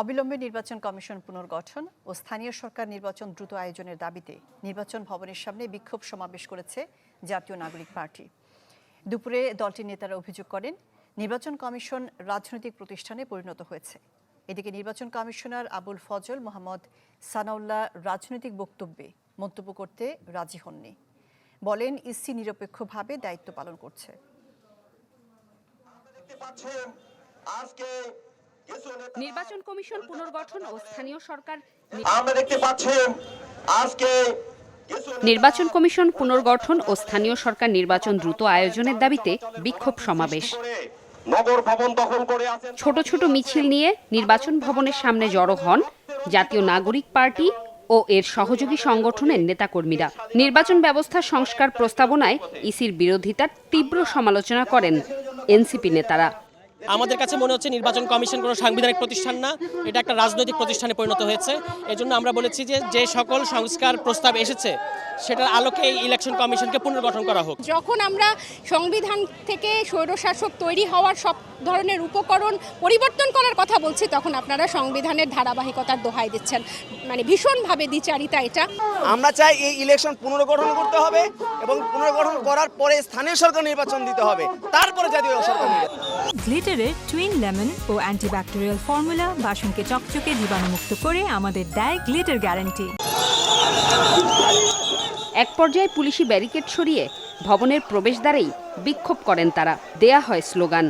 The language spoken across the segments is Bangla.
অবিলম্বে নির্বাচন কমিশন পুনর্গঠন ও স্থানীয় সরকার নির্বাচন দ্রুত আয়োজনের দাবিতে নির্বাচন ভবনের সামনে বিক্ষোভ সমাবেশ করেছে জাতীয় নাগরিক পার্টি। দুপুরে দলটির নেতারা অভিযোগ করেন, নির্বাচন কমিশন রাজনৈতিক প্রতিষ্ঠানে পরিণত হয়েছে। এদিকে নির্বাচন কমিশনার আবুল ফজল মোহাম্মদ সানাউল্লাহ রাজনৈতিক বক্তব্যে মন্তব্য করতে রাজি হননি। বলেন, ইসি নিরপেক্ষভাবে দায়িত্ব পালন করছে। আজকে নির্বাচন কমিশন পুনর্গঠন ও স্থানীয় সরকার আমরা দেখতে পাচ্ছেন আজকে নির্বাচন কমিশন পুনর্গঠন ও স্থানীয় সরকার নির্বাচন দ্রুত আয়োজনের দাবিতে বিক্ষোভ সমাবেশ। নগর ভবন দখল করে আছেন। ছোট ছোট মিছিল নিয়ে নির্বাচন ভবনের সামনে জড়ো হন জাতীয় নাগরিক পার্টি ও এর সহযোগী সংগঠনের নেতাকর্মীরা। নির্বাচন ব্যবস্থা সংস্কার প্রস্তাবনায় ইসির বিরোধিতার তীব্র সমালোচনা করেন এনসিপি নেতারা। আমাদের কাছে মনে হচ্ছে নির্বাচন কমিশন কোনো সাংবিধানিক প্রতিষ্ঠান না এটা একটা রাজনৈতিক প্রতিষ্ঠানে পরিণত হয়েছে। এজন্য আমরা বলেছি যে যে সকল সংস্কার প্রস্তাব এসেছে সেটার আলোকে এই ইলেকশন কমিশনকে পুনর্গঠন করা হোক। যখন আমরা সংবিধান থেকে স্বৈরশাসক তৈরি হওয়ার সব ধরনের উপকরণ পরিবর্তন করার কথা বলছি তখন আপনারা সংবিধানের ধারাবাহিকতার দোহাই দিচ্ছেন। মানে ভীষণভাবে দ্বিচারিতা এটা। আমরা চাই এই ইলেকশন পুনর্গঠন করতে হবে এবং পুনর্গঠন করার পরে স্থানীয় সরকার নির্বাচন দিতে হবে তারপরে জাতীয় সরকার গ্লিটারের টুইন লেমন ও অ্যান্টিব্যাকটেরিয়াল ফর্মুলা বাসনকে চকচকে জীবাণুমুক্ত করে আমাদের দেয় গ্লিটার গ্যারান্টি। এক পর্যায়ে পুলিশি ব্যারিকেড সরিয়ে ভবনের প্রবেশদ্বারেই বিক্ষোভ করেন তারা। দেয়া হয় স্লোগান।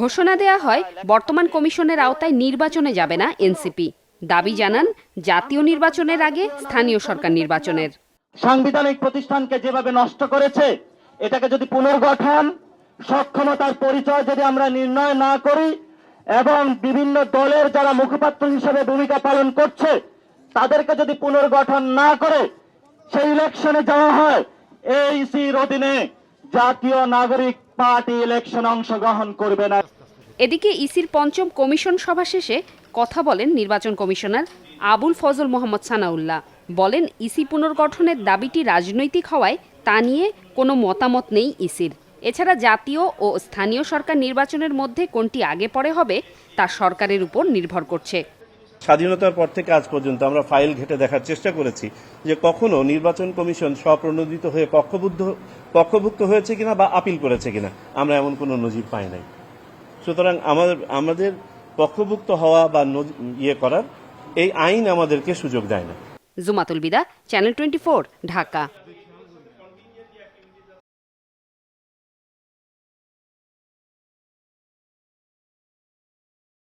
ঘোষণা দেয়া হয় বর্তমান কমিশনের আওতায় নির্বাচনে যাবে না এনসিপি। দাবি জানান জাতীয় নির্বাচনের আগে স্থানীয় সরকার নির্বাচনের। সাংবিধানিক প্রতিষ্ঠানকে যেভাবে নষ্ট করেছে এটাকে যদি পুনর্গঠন, সক্ষমতার পরিচয় যদি আমরা নির্ণয় না করি এবং বিভিন্ন দলের যারা মুখপাত্র হিসেবে ভূমিকা পালন করছে, তাদেরকে যদি পুনর্গঠন না করে, সেই ইলেকশনে যাওয়া হয় এইসির অধীনে জাতীয় নাগরিক পার্টি ইলেকশন অংশগ্রহণ করবে না। এদিকে ইসির পঞ্চম কমিশন সভা শেষে কথা বলেন নির্বাচন কমিশনার আবুল ফজল মোহাম্মদ সানাউল্লাহ। বলেন, ইসি পুনর্গঠনের দাবিটি রাজনৈতিক হওয়ায় তা নিয়ে কোনো মতামত নেই ইসির। এছাড়া জাতীয় ও স্থানীয় সরকার নির্বাচনের মধ্যে কোনটি আগে পরে হবে তা সরকারের উপর নির্ভর করছে। স্বাধীনতার পর থেকে আজ পর্যন্ত আমরা ফাইল ঘেটে দেখার চেষ্টা করেছি যে কখনো নির্বাচন কমিশন স্বপ্রণোদিত হয়ে পক্ষবুদ্ধ পক্ষভুক্ত হয়েছে কিনা বা আপিল করেছে কিনা আমরা এমন কোনো নজির পাই নাই। সুতরাং আমাদের আমাদের পক্ষভুক্ত হওয়া বা ইয়ে করার এই আইন আমাদেরকে সুযোগ দেয় না। Jumatul Bida channel twenty Dhaka.